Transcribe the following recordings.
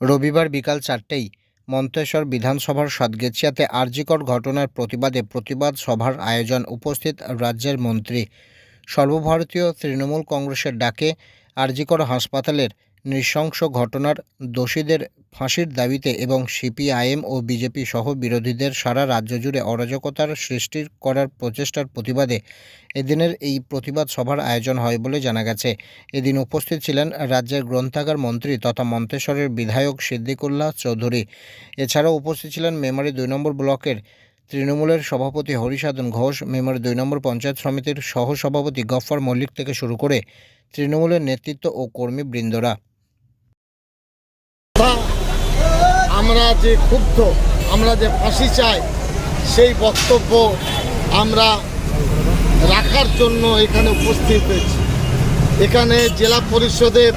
রবিবার বিকাল চারটেই মন্তেশ্বর বিধানসভার সাতগেছিয়াতে আর্যিকর ঘটনার প্রতিবাদে প্রতিবাদ সভার আয়োজন উপস্থিত রাজ্যের মন্ত্রী। সর্বভারতীয় তৃণমূল কংগ্রেসের ডাকে আরজিকর হাসপাতালের নৃশংস ঘটনার দোষীদের ফাঁসির দাবিতে এবং সিপিআইএম ও বিজেপি সহ বিরোধীদের সারা রাজ্য জুড়ে অরাজকতার সৃষ্টি করার প্রচেষ্টার প্রতিবাদে এদিনের এই প্রতিবাদ সভার আয়োজন হয় বলে জানা গেছে। এদিন উপস্থিত ছিলেন রাজ্যের গ্রন্থাগার মন্ত্রী তথা মন্তেশ্বরের বিধায়ক সিদ্দিকুল্লাহ চৌধুরী। এছাড়াও উপস্থিত ছিলেন মেমারি দুই নম্বর ব্লকের তৃণমূলের সভাপতি হরিসাধন ঘোষ, মেমারি দুই নম্বর পঞ্চায়েত সমিতির সহসভাপতি গফ্ফর মল্লিক থেকে শুরু করে তৃণমূলের নেতৃত্ব ও কর্মীবৃন্দরা কথা আমরা যে ক্ষুব্ধ, আমরা যে ফাঁসি চাই, সেই বক্তব্য আমরা রাখার জন্য এখানে উপস্থিত হয়েছি। এখানে জেলা পরিষদের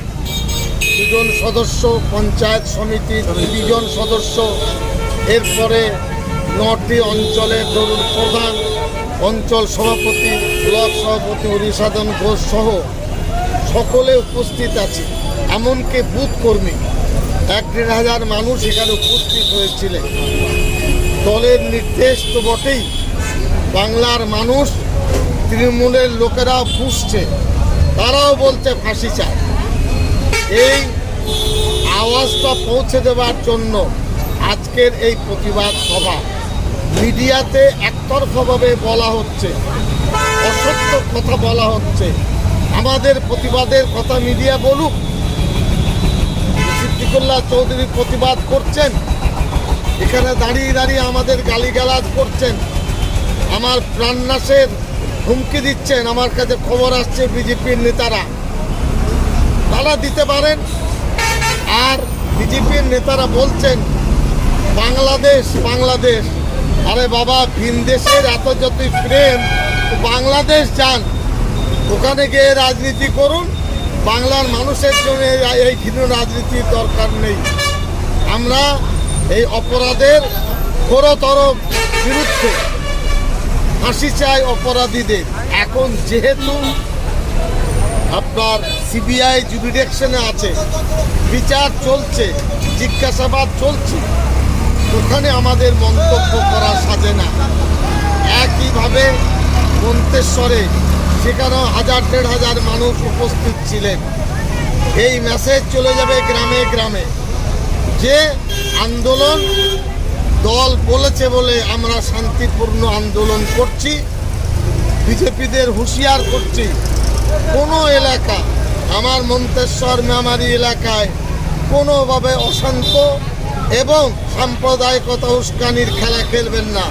দুজন সদস্য, পঞ্চায়েত সমিতির দুজন সদস্য, এরপরে নটি অঞ্চলের ধরুন প্রধান, অঞ্চল সভাপতি, ব্লক সভাপতি হরিসাধন ঘোষ সহ সকলে উপস্থিত আছে। এমনকি বুথ কর্মী এক দেড় হাজার মানুষ এখানে উপস্থিত হয়েছিলেন। দলের নির্দেশ তো বটেই। বাংলার মানুষ, তৃণমূলের লোকেরা বুঝছে। তারাও বলছে ফাঁসি চায়। এই আওয়াজটা পৌঁছে দেওয়ার জন্য আজকের এই প্রতিবাদ সভা। মিডিয়াতে একতরফাভাবে বলা হচ্ছে, অসত্য কথা বলা হচ্ছে। আমাদের প্রতিবাদের কথা মিডিয়া বলুক সিদ্দিকুল্লাহ চৌধুরী প্রতিবাদ করছেন। এখানে দাঁড়িয়ে দাঁড়িয়ে আমাদের গালিগালাজ করছেন। আমার প্রাণনাশের হুমকি দিচ্ছেন। আমার কাছে খবর আসছে বিজেপির নেতারা। তারা দিতে পারেন। আর বিজেপির নেতারা বলছেন, বাংলাদেশ বাংলাদেশ। আরে বাবা, ভিন দেশের এত যতই প্রেম, বাংলাদেশ যান। ওখানে গিয়ে রাজনীতি করুন। বাংলার মানুষের জন্য এই- এই ঘৃণ রাজনীতির দরকার নেই। আমরা এই অপরাধের ঘোরতর বিরুদ্ধে ফাঁসি চাই অপরাধীদের। এখন যেহেতু আপনার সিবিআই জুডিডিকশনে আছে, বিচার চলছে, জিজ্ঞাসাবাদ চলছে, ওখানে আমাদের মন্তব্য করা সাজে না। একইভাবে মন্তেশ্বরে সেখানেও হাজার, দেড় হাজার মানুষ উপস্থিত ছিলেন। এই মেসেজ চলে যাবে গ্রামে গ্রামে। যে আন্দোলন দল বলেছে বলে আমরা শান্তিপূর্ণ আন্দোলন করছি, বিজেপিদের হুঁশিয়ার করছি। কোনো এলাকা, আমার মন্তেশ্বর মেমারি এলাকায় কোনোভাবে অশান্ত এবং সাম্প্রদায়িকতা উস্কানির খেলা খেলবেন না।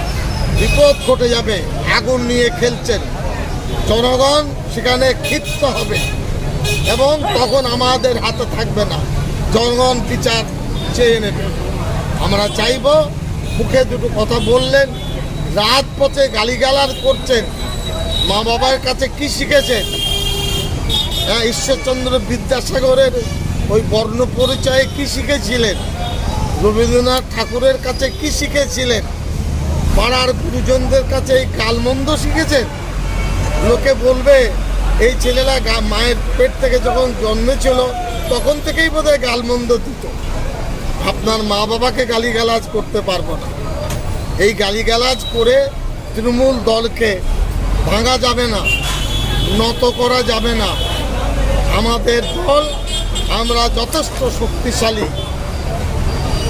বিপদ ঘটে যাবে, আগুন নিয়ে খেলছেন। জনগণ সেখানে ক্ষিপ্ত হবে এবং তখন আমাদের হাতে থাকবে না। জনগণ বিচার চেয়ে নেবে। আমরা চাইব মুখে দুটো কথা বললেন, রাত পথে গালিগালার করছেন। মা বাবার কাছে কি শিখেছেন? হ্যাঁ ঈশ্বরচন্দ্র বিদ্যাসাগরের ওই বর্ণ পরিচয়ে কি শিখেছিলেন? রবীন্দ্রনাথ ঠাকুরের কাছে কি শিখেছিলেন? পাড়ার গুরুজনদের কাছে এই কালমন্দ শিখেছেন? লোকে বলবে, এই ছেলেরা মায়ের পেট থেকে যখন জন্মেছিল, তখন থেকেই বোধহয় গালমন্দ দিত। আপনার মা বাবাকে গালিগালাজ করতে পারব না। এই গালিগালাজ করে তৃণমূল দলকে ভাঙা যাবে না, নত করা যাবে না। আমাদের দল, আমরা যথেষ্ট শক্তিশালী।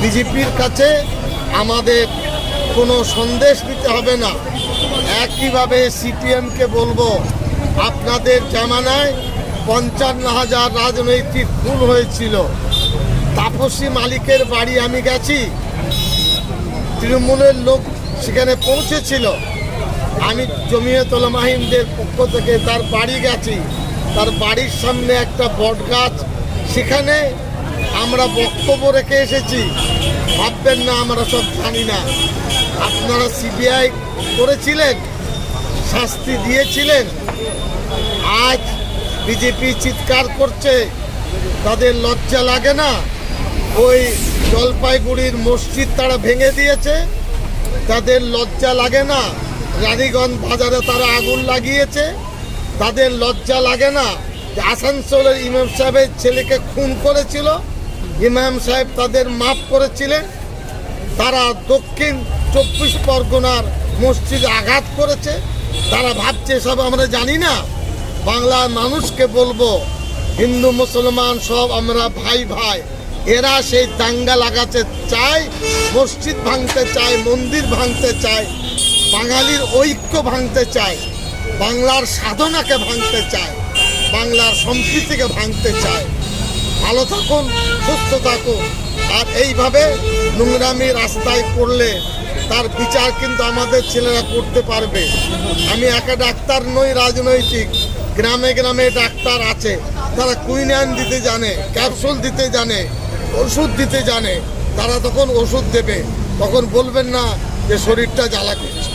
বিজেপির কাছে আমাদের কোনো সন্দেশ দিতে হবে না। একইভাবে সিপিএমকে বলব, আপনাদের জামানায় পঞ্চান্ন হাজার রাজনৈতিক খুন হয়েছিল। তাপসী মালিকের বাড়ি আমি গেছি, তৃণমূলের লোক সেখানে পৌঁছেছিল। আমি জমিয়তলা মাহিমদের পক্ষ থেকে তার বাড়ি গেছি। তার বাড়ির সামনে একটা বট গাছ, সেখানে আমরা বক্তব্য রেখে এসেছি। ভাববেন না, আমরা সব জানি না। আপনারা সিবিআই করেছিলেন, শাস্তি দিয়েছিলেন, আজ বিজেপি চিৎকার করছে, তাদের লজ্জা লাগে না, ওই জলপাইগুড়ির মসজিদ তারা ভেঙে দিয়েছে, তাদের লজ্জা লাগে না রানীগঞ্জ বাজারে তারা আগুন লাগিয়েছে, তাদের লজ্জা লাগে না আসানসোলের ইমাম সাহেবের ছেলেকে খুন করেছিল, ইমাম সাহেব তাদের মাফ করেছিলেন তারা দক্ষিণ চব্বিশ পরগনার মসজিদে আঘাত করেছে। তারা ভাবছে সব আমরা জানি না। বাংলার মানুষকে বলব, হিন্দু, মুসলমান সব আমরা ভাই ভাই। এরা সেই দাঙ্গা লাগাতে চায়, মসজিদ ভাঙতে চায়, মন্দির ভাঙতে চায়, বাঙালির ঐক্য ভাঙতে চায়, বাংলার সাধনাকে ভাঙতে চায়, বাংলার সম্প্রীতিকে ভাঙতে চায়। ভালো থাকুন, সুস্থ থাকুন। আর এইভাবে নোংরামি রাস্তায় পড়লে তার বিচার কিন্তু আমাদের ছেলেরা করতে পারবে। আমি একা ডাক্তার নই, রাজনৈতিক। গ্রামে গ্রামে ডাক্তার আছে। তারা কুইনাইন দিতে জানে, ক্যাপসুল দিতে জানে, ওষুধ দিতে জানে। তারা তখন ওষুধ দেবে। তখন বলবেন না যে শরীরটা জ্বালা করছে।